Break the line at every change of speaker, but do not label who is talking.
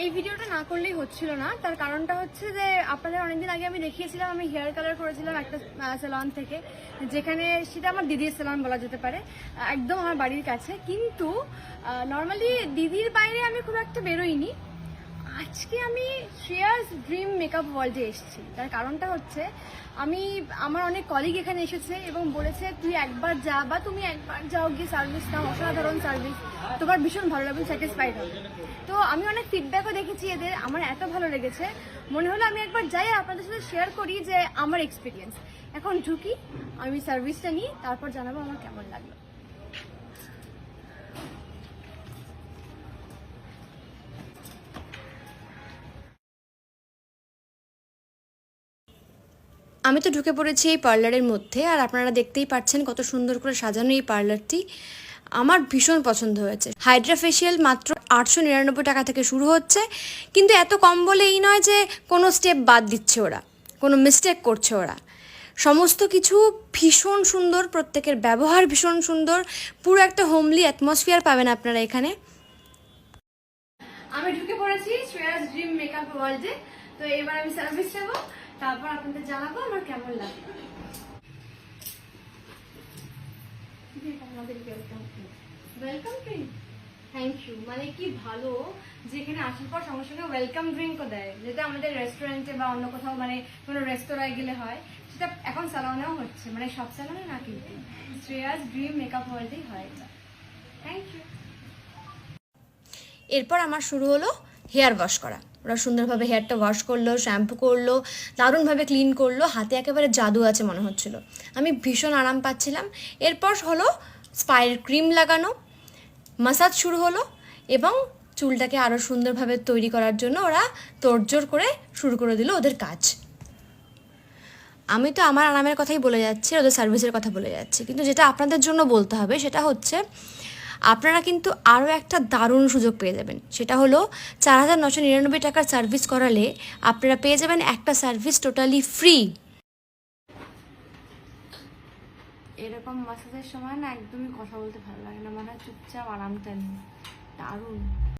এই ভিডিওটা না করলেই হচ্ছিল না। তার কারণটা হচ্ছে যে আপনাদের অনেকদিন আগে আমি দেখিয়েছিলাম, আমি হেয়ার কালার করেছিলাম একটা সেলন থেকে, যেখানে সেটা আমার দিদির সেলন বলা যেতে পারে, একদম আমার বাড়ির কাছে। কিন্তু নর্মালি দিদির বাইরে আমি খুব একটা বেরোইনি। আজকে আমি শ্রেয়াস ড্রিম মেকআপ ওয়ার্ল্ডে এসেছি। তার কারণটা হচ্ছে, আমি, আমার অনেক কলিগ এখানে এসেছে এবং বলেছে, তুই একবার যা বা তুমি একবার যাও গিয়ে সার্ভিস নাও, অসাধারণ সার্ভিস তোমার ভীষণ ভালো লাগবে স্যাটিসফাইড হবে। তো আমি অনেক ফিডব্যাকও দেখেছি এদের, আমার এত ভালো লেগেছে। মনে হলো আমি একবার যাই আপনাদের সাথে শেয়ার করি যে আমার এক্সপিরিয়েন্স এখন ঢুকি, আমি সার্ভিসটা নিই, তারপর জানাব আমার কেমন লাগল। আমি তো ঢুকে পড়েছি এই পার্লারের মধ্যে, আর আপনারা দেখতেই পাচ্ছেন কত সুন্দর করে সাজানো এই পার্লারটি। আমার ভীষণ পছন্দ হয়েছে। হাইড্রা ফেশিয়াল মাত্র আটশো নিরানব্বই টাকা থেকে শুরু হচ্ছে, কিন্তু এত কম বলে এই নয় যে কোনো স্টেপ বাদ দিচ্ছে ওরা, কোনো মিস্টেক করছে ওরা। সমস্ত কিছু ভীষণ সুন্দর, প্রত্যেকের ব্যবহার ভীষণ সুন্দর, পুরো একটা হোমলি অ্যাটমসফিয়ার পাবেন আপনারা এখানে। আমি ঢুকে পড়েছি শ্রেয়াস ড্রিম মেকআপ ওয়ার্ল্ডে তো এবার আমি সার্ভিস নেব। তারপর আপনাদের জানাব আমার কেমন লাগে। ওয়েলকাম ড্রিঙ্ক থ্যাংক ইউ মানে কি ভালো যেখানে আসার পর সঙ্গে সঙ্গে ওয়েলকাম ড্রিঙ্কও দেয়। যেটা আমাদের রেস্টুরেন্টে বা অন্য কোথাও মানে কোনো রেস্তোরাঁয় গেলে হয় সেটা এখন স্যালনেও হচ্ছে। মানে সব স্যালনে না কিন্তু। শ্রেয়াস ড্রিম মেকআপ ওয়ার্ল্ডেই হয় এটা। থ্যাংক ইউ এরপর আমার শুরু হলো হেয়ার ওয়াশ করা। ওরা সুন্দরভাবে হেয়ারটা ওয়াশ করল শ্যাম্পু করল, দারুণভাবে ক্লিন করল, হাতে একেবারে জাদু আছে মনে হচ্ছিল। আমি ভীষণ আরাম পাচ্ছিলাম। এরপর হলো স্পাইর ক্রিম লাগানো মাসাজ শুরু হলো এবং চুলটাকে আরও সুন্দরভাবে তৈরি করার জন্য ওরা তোড়জোড় করে শুরু করে দিল ওদের কাজ। আমি তো আমার আরামের কথাই বলে যাচ্ছি, ওদের সার্ভিসের কথা বলে যাচ্ছি। কিন্তু যেটা আপনাদের জন্য বলতে হবে সেটা হচ্ছে আপনারা কিন্তু আরও একটা দারুণ সুযোগ পেয়ে যাবেন। সেটা হলো চার হাজার নশো নিরানব্বই টাকার সার্ভিস করালে আপনারা পেয়ে যাবেন একটা সার্ভিস টোটালি ফ্রি। এরকম মাসাজের সময় না একদমই কথা বলতে ভালো লাগে না মানে চুপচাপ আরামটা নিই। দারুণ।